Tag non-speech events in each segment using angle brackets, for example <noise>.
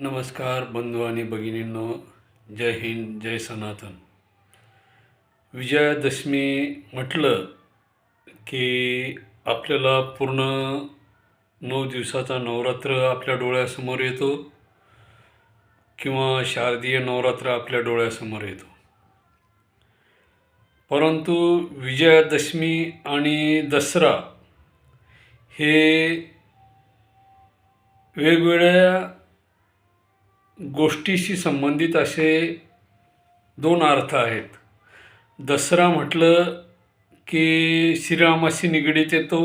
नमस्कार बंधू आणि भगिनींनो जय हिंद जय सनातन. विजयादशमी म्हटलं की आपल्याला पूर्ण नऊ दिवसाचा नवरात्र आपल्या डोळ्यासमोर येतो किंवा शारदीय नवरात्र आपल्या डोळ्यासमोर येतो. परंतु विजयादशमी आणि दसरा हे वेगवेगळ्या गोष्टीशी संबंधित असे दोन अर्थ आहेत. दसरा म्हटलं की श्रीरामाशी निगडीत येतो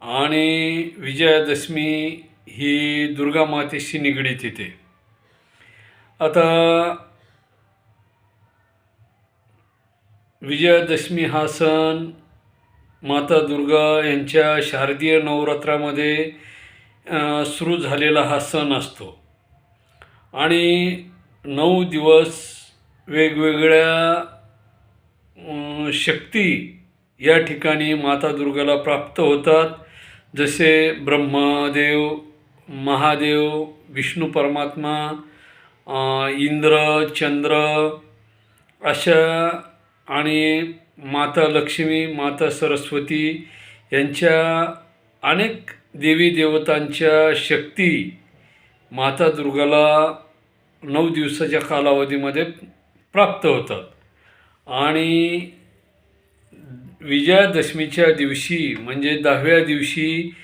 आणि विजयादशमी ही दुर्गा मातेशी निगडीत येते. आता विजयादशमी हा सण माता दुर्गा यांच्या शारदीय नवरात्रामध्ये सुरू झालेला हा सण असतो. आणि नऊ दिवस वेगवेगळ्या शक्ती या ठिकाणी माता दुर्गाला प्राप्त होतात. जसे ब्रह्मदेव महादेव विष्णू परमात्मा इंद्र चंद्र अशा आणि माता लक्ष्मी माता सरस्वती यांच्या अनेक देवी देवतांच्या शक्ती माता दुर्गाला नऊ दिवसाच्या कालावधीमध्ये प्राप्त होतात. आणि विजयादशमीच्या दिवशी म्हणजे दहाव्या दिवशी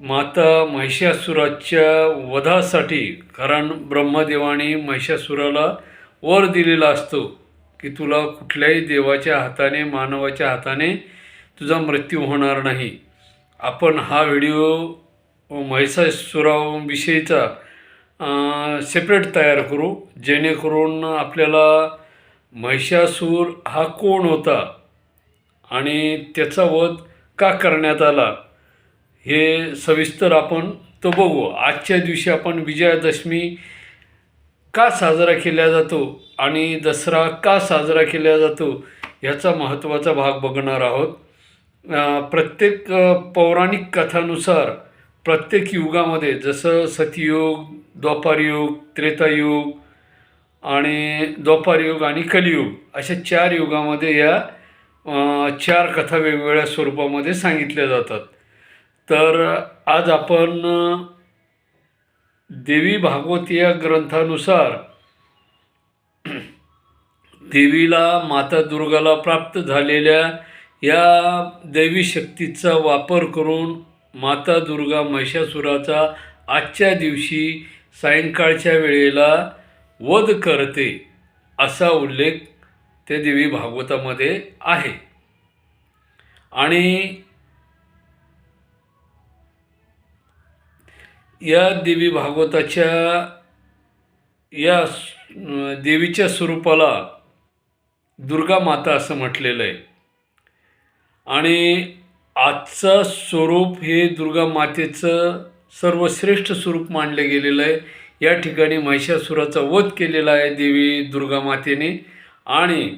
माता महिषासुराच्या वधासाठी कारण ब्रह्मदेवाने महिषासुराला वर दिलेला असतो की तुला कुठल्याही देवाच्या हाताने मानवाच्या हाताने तुझा मृत्यू होणार नाही. आपण हा व्हिडिओ महिषासुराविषयीचा सेपरेट तयार करू. जेणेकरून आपल्याला महिषासूर हा कोण होता आणि त्याचा वध का करण्यात आला हे सविस्तर आपण तो बघू. आजच्या दिवशी आपण विजयादशमी का साजरा केला जातो आणि दसरा का साजरा केला जातो ह्याचा महत्त्वाचा भाग बघणार आहोत. प्रत्येक पौराणिक कथानुसार प्रत्येक युगामध्ये जसं सतयुग द्वापारयुग त्रेतायुग आणि द्वापारयुग आणि कलियुग अशा चार युगामध्ये या चार कथा वेगवेगळ्या स्वरूपामध्ये सांगितल्या जातात. तर आज आपण देवी भागवत या ग्रंथानुसार <clears throat> देवीला माता दुर्गाला प्राप्त झालेल्या या दैवी शक्तीचा वापर करून माता दुर्गा महिषासुराचा आजच्या दिवशी सायंकाळच्या वेळेला वध करते असा उल्लेख त्या देवी भागवतामध्ये आहे. आणि या देवी भागवताच्या या देवीच्या स्वरूपाला दुर्गा माता असं म्हटलेलं आहे. आणि आजचं स्वरूप हे दुर्गा मातेचं सर्वश्रेष्ठ स्वरूप मानलं गेलेलं आहे. या ठिकाणी महिषासुराचा वध केलेला आहे देवी दुर्गा मातेने. आणि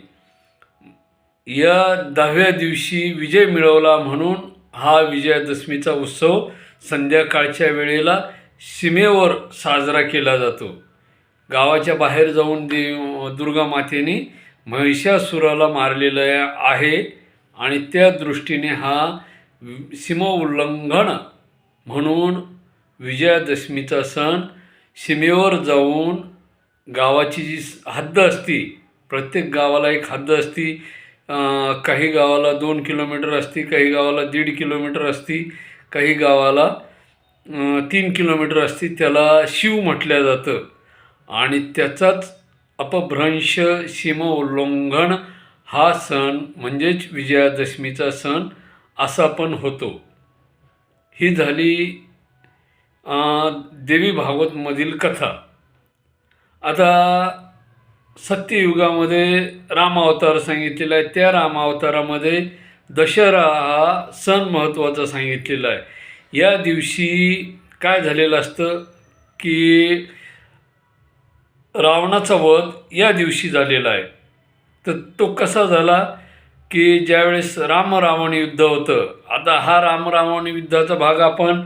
या दहाव्या दिवशी विजय मिळवला म्हणून हा विजयादशमीचा उत्सव संध्याकाळच्या वेळेला सीमेवर साजरा केला जातो. गावाच्या बाहेर जाऊन देव दुर्गा मातेने महिषासुराला मारलेलं आहे. आणि त्या दृष्टीने हा सीमोल्लंघन सीमा उल्लंघन म्हणून विजयादशमीचा सण सीमेवर जाऊन गावाची जी हद्द असती प्रत्येक गावाला एक हद्द असती काही गावाला दोन किलोमीटर असती काही गावाला दीड किलोमीटर असती काही गावाला तीन किलोमीटर असती त्याला शिव म्हटलं जातं. आणि त्याचाच अपभ्रंश सीमा उल्लंघन हा सण म्हणजेच विजयादशमीचा सण असा पण होतो. ही झाली देवी भागवतमधील कथा. आता सत्ययुगामध्ये रामावतार सांगितलेला आहे. त्या रामावतारामध्ये दशहरा हा सण महत्त्वाचा सांगितलेला आहे. या दिवशी काय झालेलं असतं की रावणाचा वध या दिवशी झालेला आहे. तर तो कसा झाला की ज्यावेळेस रामरावण युद्ध होतं आता हा रामरावण युद्धाचा भाग आपण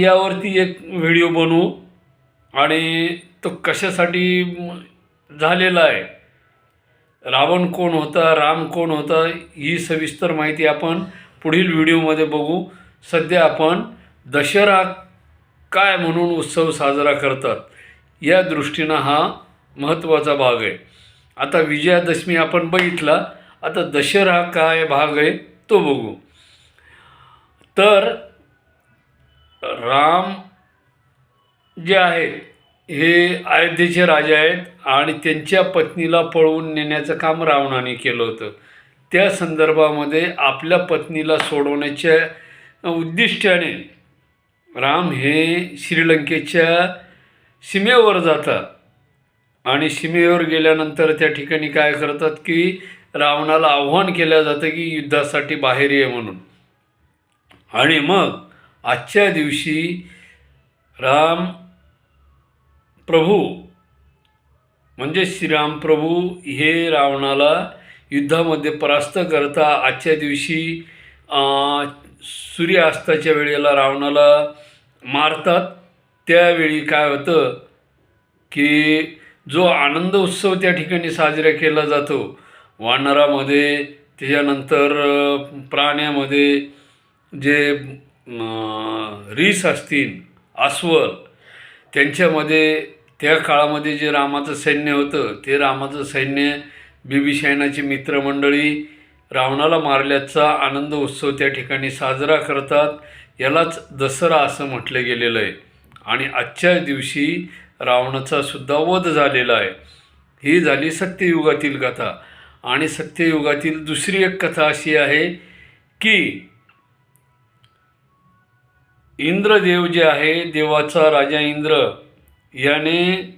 यावरती एक व्हिडिओ बनवू. आणि तो कशासाठी झालेला आहे? रावण कोण होता राम कोण होता ही सविस्तर माहिती आपण पुढील व्हिडिओमध्ये बघू. सध्या आपण दशरा काय म्हणून उत्सव साजरा करतात या दृष्टीनं हा महत्त्वाचा भाग आहे. आता विजयादशमी आपण बघितला. आता दशहरा काय भाग आहे तो बघू. तर राम जे आहेत हे अयोध्येचे राजा आहेत आणि त्यांच्या पत्नीला पळवून नेण्याचं काम रावणाने केलं होतं. त्या संदर्भामध्ये आपल्या पत्नीला सोडवण्याच्या उद्दिष्टाने राम हे श्रीलंकेच्या सीमेवर जातात. आणि सीमेवर गेल्यानंतर त्या ठिकाणी काय करतात की रावणाला आव्हान केलं जातं की युद्धासाठी बाहेर ये म्हणून. आणि मग आजच्या दिवशी राम प्रभू म्हणजे श्रीराम प्रभू हे रावणाला युद्धामध्ये परास्त करता आजच्या दिवशी सूर्यास्ताच्या वेळेला रावणाला मारतात. त्यावेळी काय होतं की जो आनंद उत्सव त्या ठिकाणी साजरा केला जातो वानरामध्ये त्याच्यानंतर प्राण्यामध्ये जे रीस असतील अस्वल त्यांच्यामध्ये त्या काळामध्ये जे रामाचं सैन्य होतं ते रामाचं सैन्य बिभीषणाची मित्रमंडळी रावणाला मारल्याचा आनंद उत्सव त्या ठिकाणी साजरा करतात. यालाच दसरा असं म्हटलं गेलेलं आहे. आणि आजच्या दिवशी रावणाचा सुद्धा वध झालेला आहे. ही झाली सत्ययुगातील कथा. आणि सत्ययुगातील दुसरी एक कथा अशी आहे की इंद्रदेव जे आहे देवाचा राजा इंद्र याने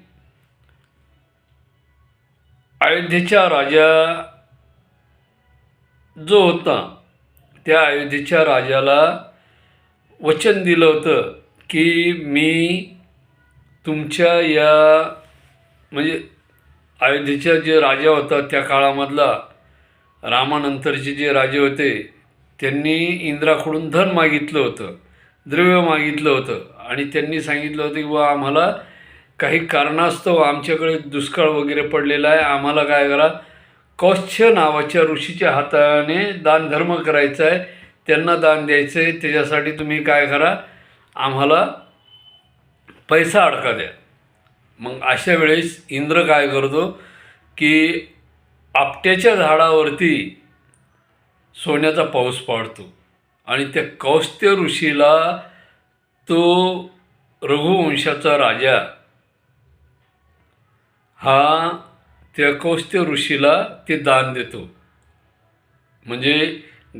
अयोध्येच्या राजा जो होता त्या अयोध्येच्या राजाला वचन दिलं होतं की मी तुमच्या या म्हणजे अयोध्येचा जे राजा होता त्या काळामधला रामानंतरचे जे राजे होते त्यांनी इंद्राकडून धन मागितलं होतं द्रव्य मागितलं होतं. आणि त्यांनी सांगितलं होतं की बा आम्हाला काही कारणास्तव आमच्याकडे दुष्काळ वगैरे पडलेला आहे. आम्हाला काय करा कौश्य नावाच्या ऋषीच्या हाताने दानधर्म करायचा आहे. त्यांना दान द्यायचं आहे. त्याच्यासाठी तुम्ही काय करा आम्हाला पैसा अडका द्या. मग अशा वेळेस इंद्र काय करतो की आपट्याच्या झाडावरती सोन्याचा पाऊस पाडतो आणि त्या कौस्त्य ऋषीला तो रघुवंशाचा राजा हा त्या कौस्त्य ऋषीला ते दान देतो. म्हणजे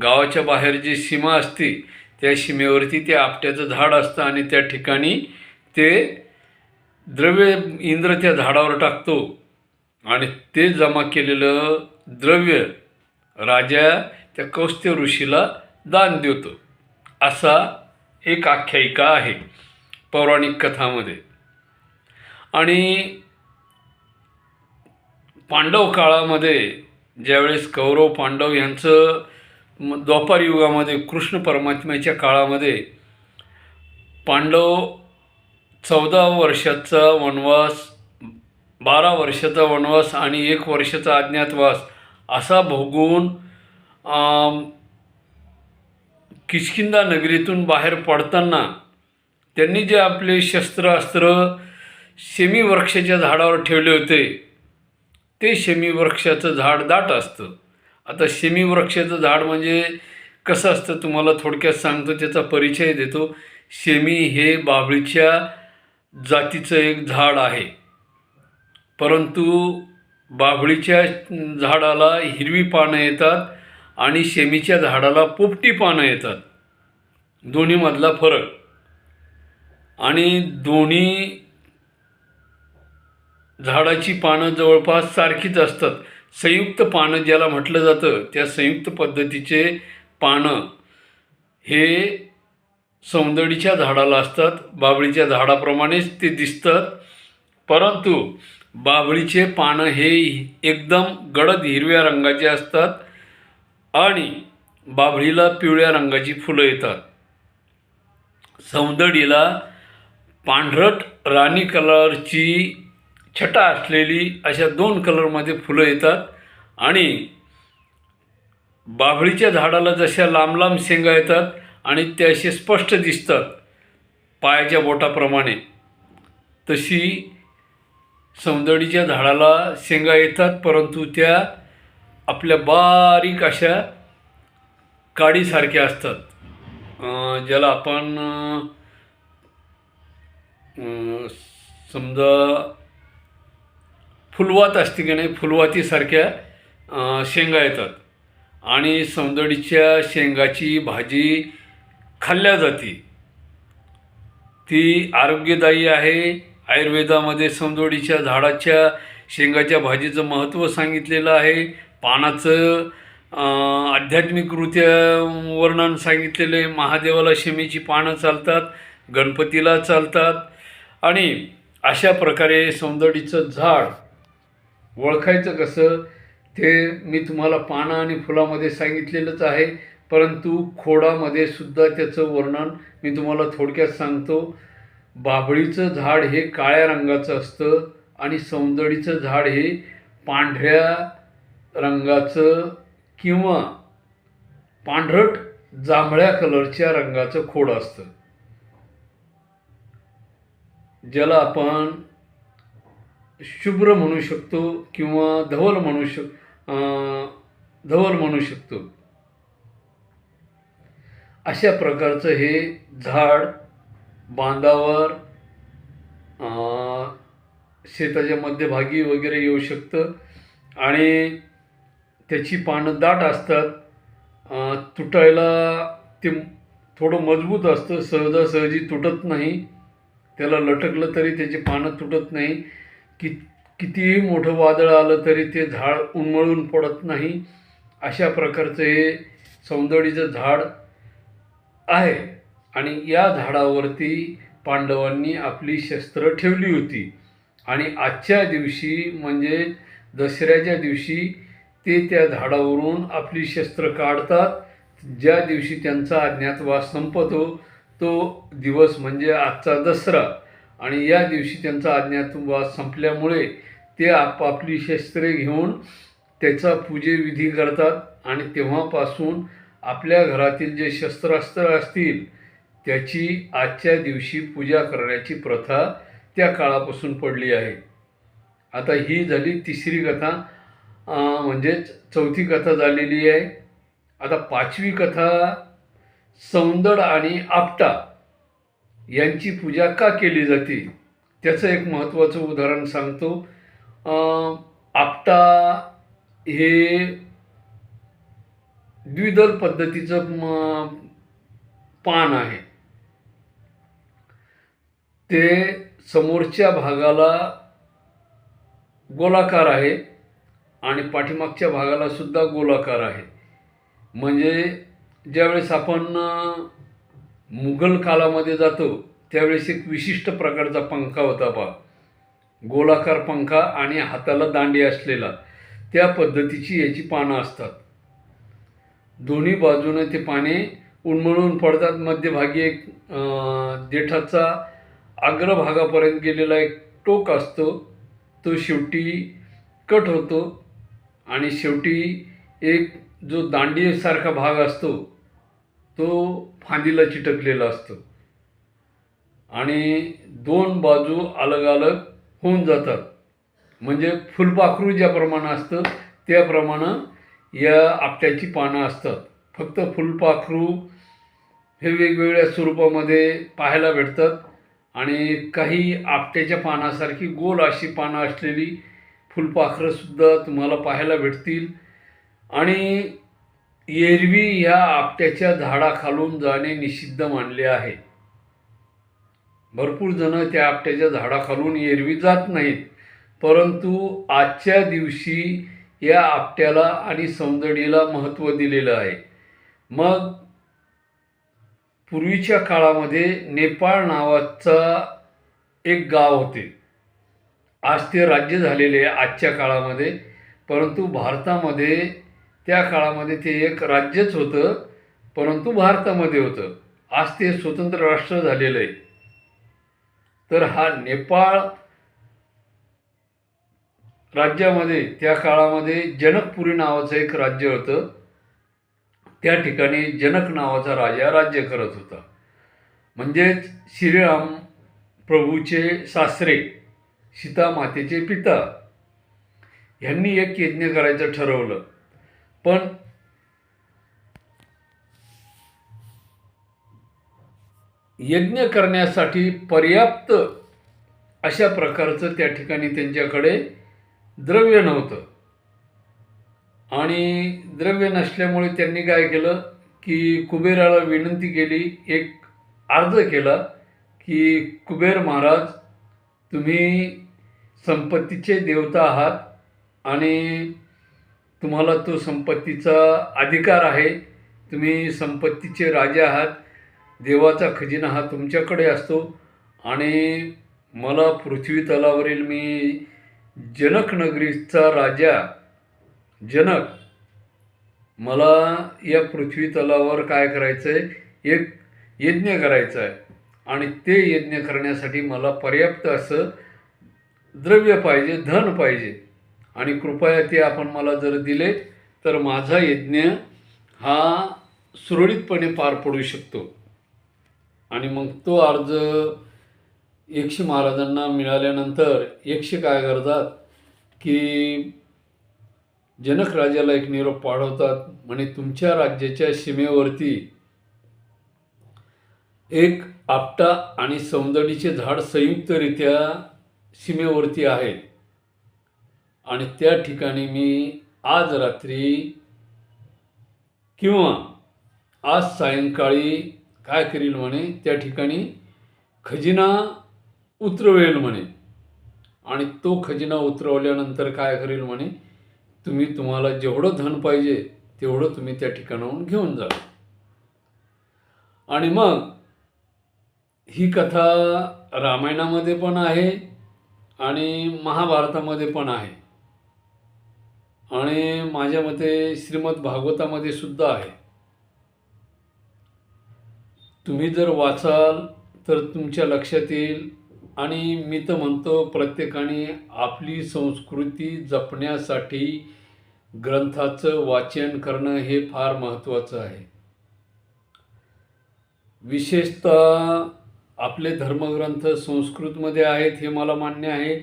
गावाच्या बाहेर जी सीमा असते त्या सीमेवरती ते आपट्याचं झाड असतं आणि त्या ठिकाणी ते द्रव्य इंद्र त्या झाडावर टाकतो आणि ते जमा केलेलं द्रव्य राजा त्या कौस्त्य ऋषीला दान देतो. असा एक आख्यायिका आहे पौराणिक कथामध्ये. आणि पांडव काळामध्ये ज्यावेळेस कौरव पांडव यांचं द्वापार युगामध्ये कृष्ण परमात्म्याच्या काळामध्ये पांडव चौदा वर्षाचा वनवास बारा वर्षाचा वनवास आणि एक वर्षाचा अज्ञातवास असा भोगून किशकिंदा किष्किंदा नगरीतून बाहेर पडताना त्यांनी जे आपले शस्त्रास्त्र शेमी वृक्षाच्या झाडावर ठेवले होते ते शेमी वृक्षाचं झाड दाट असतं. आता शेमी वृक्षाचं झाड म्हणजे कसं असतं तुम्हाला थोडक्यात सांगतो त्याचा परिचय देतो. शेमी हे बाभळीच्या जातीचं एक झाड आहे. परंतु बाभळीच्या झाडाला हिरवी पानं येतात आणि शेमीच्या झाडाला पोपटी पानं येतात. दोन्हीमधला फरक. आणि दोन्ही झाडाची पानं जवळपास सारखीच असतात. संयुक्त पानं ज्याला म्हटलं जातं त्या संयुक्त पद्धतीचे पानं हे सौंदडीच्या झाडाला असतात बाभळीच्या झाडाप्रमाणेच ते दिसतात. परंतु बाभळीचे पानं हे एकदम गडद हिरव्या रंगाचे असतात आणि बाभळीला पिवळ्या रंगाची फुलं येतात. सौंदडीला पांढरट राणी कलरची छटा असलेली अशा दोन कलरमध्ये फुलं येतात आणि बाभळीच्या झाडाला जशा लांब लांब शेंगा येतात आणि ते असे स्पष्ट दिसतात पायाच्या बोटाप्रमाणे. तशी सौंदर्याच्या झाडाला शेंगा येतात परंतु त्या आपल्या बारीक अशा काडीसारख्या असतात. ज्याला आपण समजा फुलवात असते की नाही फुलवातीसारख्या शेंगा येतात. आणि सौंदर्याच्या शेंगाची भाजी खाल्ल्या जाते. ती आरोग्यदायी आहे. आयुर्वेदामध्ये समजोडीच्या झाडाच्या शेंगाच्या भाजीचं महत्त्व सांगितलेलं आहे. पानाचं आध्यात्मिकरित्या वर्णन सांगितलेलं आहे. महादेवाला शमीची पानं चालतात गणपतीला चालतात. आणि अशा प्रकारे सौंदर्याचं झाड ओळखायचं कसं ते मी तुम्हाला पानं आणि फुलामध्ये सांगितलेलंच आहे. परंतु खोडामध्ये सुद्धा त्याचं वर्णन मी तुम्हाला थोडक्यात सांगतो. बाभळीचं झाड हे काळ्या रंगाचं असतं आणि सौंदडीचं झाड हे पांढऱ्या रंगाचं किंवा पांढरट जांभळ्या कलरच्या रंगाचं खोड असतं. ज्याला आपण शुभ्र म्हणू शकतो किंवा धवल म्हणू शक धवल म्हणू शकतो. अशा प्रकारचं हे झाड बांधावर शेताच्या मध्यभागी वगैरे येऊ शकतं. आणि त्याची पानं दाट असतात. तुटायला ते थोडं मजबूत असतं. सहजासहजी तुटत नाही. त्याला लटकलं तरी त्याची पानं तुटत नाही. कि कितीही मोठं वादळ आलं तरी ते झाड उन्मळून पडत नाही. अशा प्रकारचं हे सौंदर्याचं झाड आहे. आणि या झाडावरती पांडवांनी आपली शस्त्र ठेवली होती. आणि आजच्या दिवशी म्हणजे दसऱ्याच्या दिवशी ते त्या झाडावरून आपली शस्त्र काढतात. ज्या दिवशी त्यांचा अज्ञातवास संपतो तो दिवस म्हणजे आजचा दसरा. आणि या दिवशी त्यांचा अज्ञातवास संपल्यामुळे ते आपापली शस्त्रे घेऊन त्याचा पूजेविधी करतात. आणि तेव्हापासून आपल्या घरातील जे शस्त्रास्त्र असतील त्याची आजच्या दिवशी पूजा करण्याची प्रथा त्या काळापासून पडली आहे. आता ही झाली तिसरी कथा म्हणजेच चौथी कथा झालेली आहे. आता पाचवी कथा सौंदड आणि आपटा यांची पूजा का केली जाते? त्याचं एक महत्त्वाचं उदाहरण सांगतो. आपटा हे द्विदल पद्धतीचं पान आहे. ते समोरच्या भागाला गोलाकार आहे आणि पाठीमागच्या भागाला सुद्धा गोलाकार आहे. म्हणजे ज्यावेळेस आपण मुघल कालामध्ये जातो त्यावेळेस एक विशिष्ट प्रकारचा पंखा होता पा गोलाकार पंखा आणि हाताला दांडी असलेला. त्या पद्धतीची याची पानं असतात. दोन्ही बाजूने ते पाने उन्मळून पडतात. मध्यभागी एक देठाचा अग्रभागापर्यंत गेलेला एक टोक असतो. तो शेवटी कट होतो आणि शेवटी एक जो दांडीसारखा भाग असतो तो फांदीला चिटकलेला असतो. आणि दोन बाजू अलग अलग होऊन जातात. म्हणजे फुलपाखरू ज्याप्रमाणे असतं त्याप्रमाणे या आपट्याची पानं असतात. फक्त फुलपाखरू हे वेगवेगळ्या स्वरूपामध्ये पाहायला भेटतात. आणि काही आपट्याच्या पानासारखी गोल अशी पानं असलेली फुलपाखरंसुद्धा तुम्हाला पाहायला भेटतील. आणि एरवी ह्या आपट्याच्या झाडाखालून जाणे निषिद्ध मानले आहे. भरपूर जण त्या आपट्याच्या झाडाखालून एरवी जात नाहीत. परंतु आजच्या दिवशी या आपट्याला आणि सौंदर्याला महत्त्व दिलेलं आहे. मग पूर्वीच्या काळामध्ये नेपाळ नावाचा एक गाव होते. आज ते राज्य झालेले आहे आजच्या काळामध्ये. परंतु भारतामध्ये त्या काळामध्ये ते एक राज्यच होतं परंतु भारतामध्ये होतं. आज ते स्वतंत्र राष्ट्र झालेलं आहे. तर हा नेपाळ राज्यामध्ये त्या काळामध्ये जनकपुरी नावाचं एक राज्य होतं. त्या ठिकाणी जनक नावाचा राजा राज्य करत होता. म्हणजेच श्रीराम प्रभूचे सासरे सीता मातेचे पिता ह्यांनी एक यज्ञ करायचं ठरवलं. पण यज्ञ करण्यासाठी पर्याप्त अशा प्रकारचं त्या ठिकाणी त्यांच्याकडे द्रव्य नव्हतं. आणि द्रव्य नसल्यामुळे त्यांनी काय केलं की कुबेराला विनंती केली एक अर्ज केला की कुबेर महाराज तुम्ही संपत्तीचे देवता आहात आणि तुम्हाला तो संपत्तीचा अधिकार आहे. तुम्ही संपत्तीचे राजे आहात देवाचा खजिना हा तुमच्याकडे असतो. आणि मला पृथ्वी तलावरील मी जनकनगरीचा राजा जनक मला या पृथ्वी तलावर काय करायचं आहे एक यज्ञ करायचं आहे आणि ते यज्ञ करण्यासाठी मला पर्याप्त असं द्रव्य पाहिजे धन पाहिजे. आणि कृपया ते आपण मला जर दिले तर माझा यज्ञ हा सुरळीतपणे पार पडू शकतो. आणि मग तो अर्ज एकशे महाराजांना मिळाल्यानंतर एकशे काय करतात की जनक राजाला एक निरोप पाठवतात म्हणे तुमच्या राज्याच्या सीमेवरती एक आपटा आणि सौंदडीचे झाड संयुक्तरित्या सीमेवरती आहे. आणि त्या ठिकाणी मी आज रात्री किंवा आज सायंकाळी काय करील म्हणे त्या ठिकाणी खजिना उतरवेल म्हणे. आणि तो खजिना उतरवल्यानंतर काय करेल म्हणे तुम्ही तुम्हाला जेवढं धन पाहिजे तेवढं तुम्ही त्या ठिकाणाहून घेऊन जा. आणि मग ही कथा रामायणामध्ये पण आहे आणि महाभारतामध्ये पण आहे. आणि माझ्या मते श्रीमद भागवतामध्ये सुद्धा आहे. तुम्ही जर वाचाल तर तुमच्या लक्षात येईल आणि मी तर म्हणतो प्रत्येकाने आपली संस्कृती जपण्यासाठी ग्रंथाचं वाचन करणं हे फार महत्त्वाचं आहे. विशेषतः आपले धर्मग्रंथ संस्कृतमध्ये आहेत हे मला मान्य आहे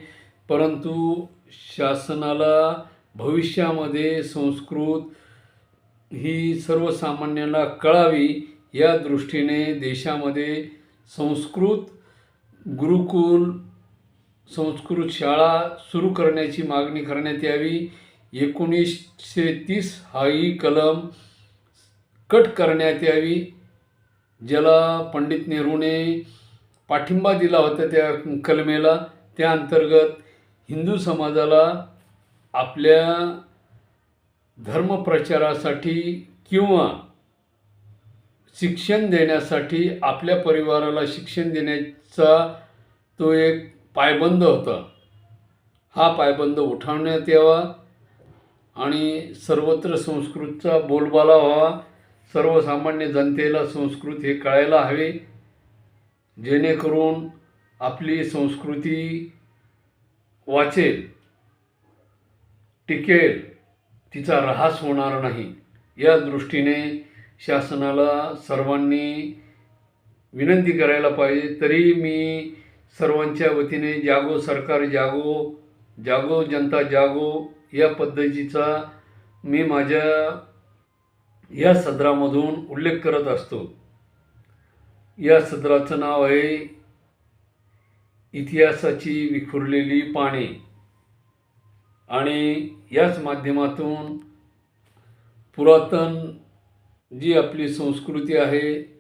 परंतु शासनाला भविष्यामध्ये संस्कृत ही सर्वसामान्यांना कळावी या दृष्टीने देशामध्ये संस्कृत गुरुकुल संस्कृत शाळा सुरू करण्याची मागणी करण्यात यावी. एकोणीसशे तीस हा ही कलम कट करण्यात यावी. ज्याला पंडित नेहरूने पाठिंबा दिला होता त्या कलमेला. त्या अंतर्गत हिंदू समाजाला आपल्या धर्मप्रचारासाठी किंवा शिक्षण देण्यासाठी आपल्या परिवाराला शिक्षण देण्या चा तो एक पायबंद होता. हा पायबंद उठवण्यात यावा आणि सर्वत्र संस्कृतचा बोलबाला व्हावा. सर्वसामान्य जनतेला संस्कृत हे कळायला हवे. जेणेकरून आपली संस्कृती वाचेल टिकेल तिचा ऱ्हास होणार नाही. या दृष्टीने शासनाला सर्वांनी विनंती करायला पाहिजे. तरी मी सर्वांच्या वतीने जागो सरकार जागो जागो जनता जागो या पद्धतीचा मी माझ्या या सदरामधून उल्लेख करत असतो. या सदराचं नाव आहे इतिहासाची विखुरलेली पाने आणि याच माध्यमातून पुरातन जी आपली संस्कृती आहे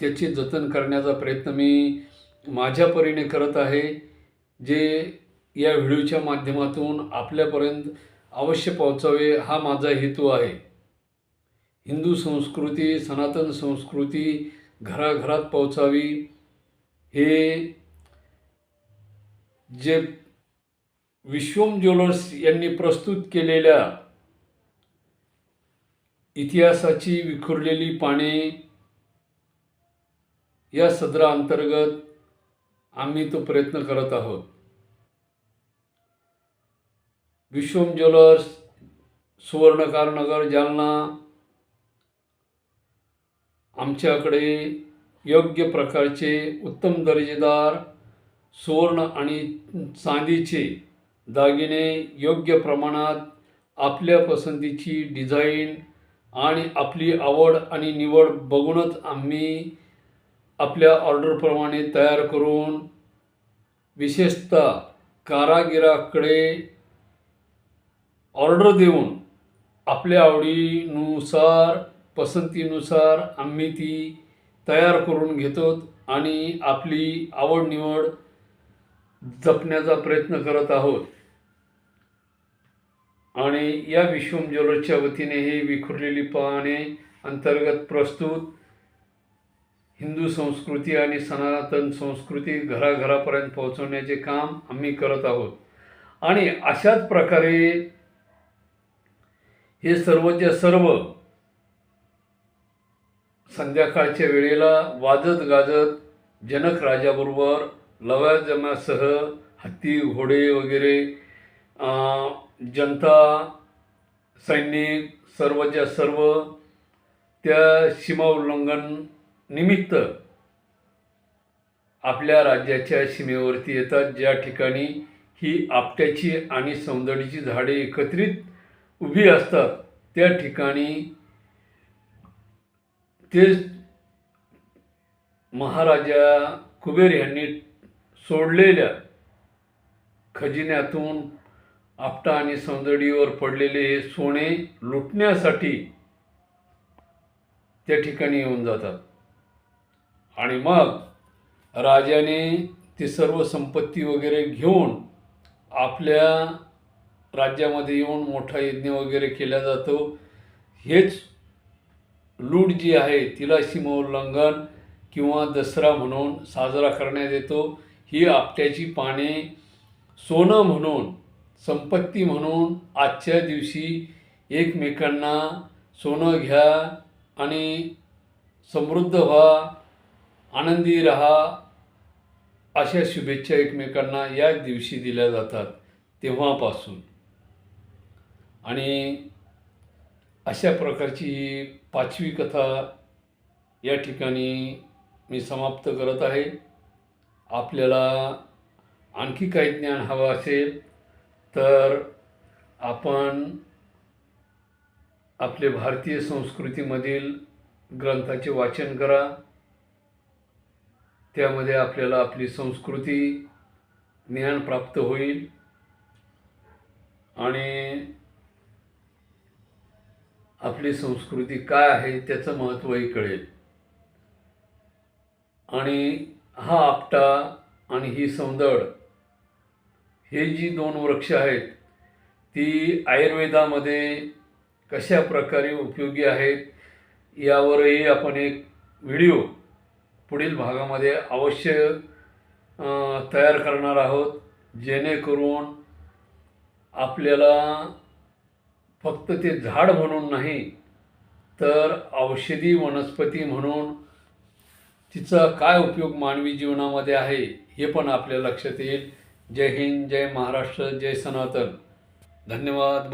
त्याचे जतन करण्याचा प्रयत्न मी माझ्या परीने करत आहे जे या व्हिडिओच्या माध्यमातून आपल्यापर्यंत अवश्य पोहोचावे हा माझा हेतू आहे. हिंदू संस्कृती सनातन संस्कृती घराघरात पोहोचावी हे जे विश्वम ज्वेलर्स यांनी प्रस्तुत केलेल्या इतिहासाची विखुरलेली पाने या सदराअंतर्गत आम्ही तो प्रयत्न करत आहोत. विश्वम ज्वेलर्स सुवर्णकारनगर जालना आमच्याकडे योग्य प्रकारचे उत्तम दर्जेदार सुवर्ण आणि चांदीचे दागिने योग्य प्रमाणात आपल्या पसंतीची डिझाईन आणि आपली आवड आणि निवड बघूनच आम्ही आपल्या ऑर्डरप्रमाणे तयार करून विशेषतः कारागिराकडे ऑर्डर देऊन आपल्या आवडीनुसार पसंतीनुसार आम्ही ती तयार करून घेतो आणि आपली आवड निवड जपण्याचा प्रयत्न करत आहोत. आणि या विश्वम ज्वेलर्सच्या वतीने ही विखुरलेली पाने अंतर्गत प्रस्तुत हिंदू संस्कृती आणि सनातन संस्कृती घराघरापर्यंत पोहोचवण्याचे काम आम्ही करत आहोत. आणि अशाच प्रकारे हे सर्वच्या सर्व संध्याकाळच्या वेळेला वाजत गाजत जनक राजाबरोबर लवाजमासह हत्ती घोडे वगैरे जनता सैनिक सर्वच्या सर्व त्या सीमा उल्लंघन निमित्त आपल्या राज्याच्या सीमेवरती येतात. ज्या ठिकाणी ही आपट्याची आणि सौंदर्याची झाडे एकत्रित उभी असतात त्या ठिकाणी ते महाराजा कुबेर यांनी सोडलेल्या खजिन्यातून आपटा आणि सौंदर्यावर पडलेले हे सोने लुटण्यासाठी त्या ठिकाणी येऊन जातात. आणि मग राजाने ती सर्व संपत्ती वगैरे घेऊन आपल्या राज्यामध्ये येऊन मोठा यज्ञ वगैरे केला जातो. हेच लूट जी आहे तिला सीमोल्लंघन किंवा दसरा म्हणून साजरा करण्यात येतो. ही आपट्याची पाने सोनं म्हणून संपत्ती म्हणून आजच्या दिवशी एकमेकांना सोनं घ्या आणि समृद्ध व्हा. आनंदी रहा अशा शुभेच्छा एकमेकांना या दिवशी दिल्या जातात तेव्हापासून. आणि अशा प्रकारची ही पाचवी कथा या ठिकाणी मी समाप्त करत आहे. आपल्याला आणखी काही ज्ञान हवं असेल तर आपण आपले भारतीय संस्कृतीमधील ग्रंथाचे वाचन करा. त्यामध्ये आपल्याला आपली संस्कृती ज्ञान प्राप्त होईल. आणि आपली संस्कृती काय आहे त्याचं महत्त्वही कळेल. आणि हा आपटा आणि ही सौंदड हे जी दोन वृक्ष आहेत ती आयुर्वेदामध्ये कशा प्रकारे उपयोगी आहेत यावरही आपण एक व्हिडिओ पुढील भागामध्ये अवश्य तयार करणार आहोत. जेणेकरून आपल्याला फक्त ते झाड म्हणून नाही तर औषधी वनस्पती म्हणून तिचा काय उपयोग मानवी जीवनामध्ये आहे हे पण आपल्या लक्षात येईल. जय हिंद जय महाराष्ट्र जय सनातन. धन्यवाद.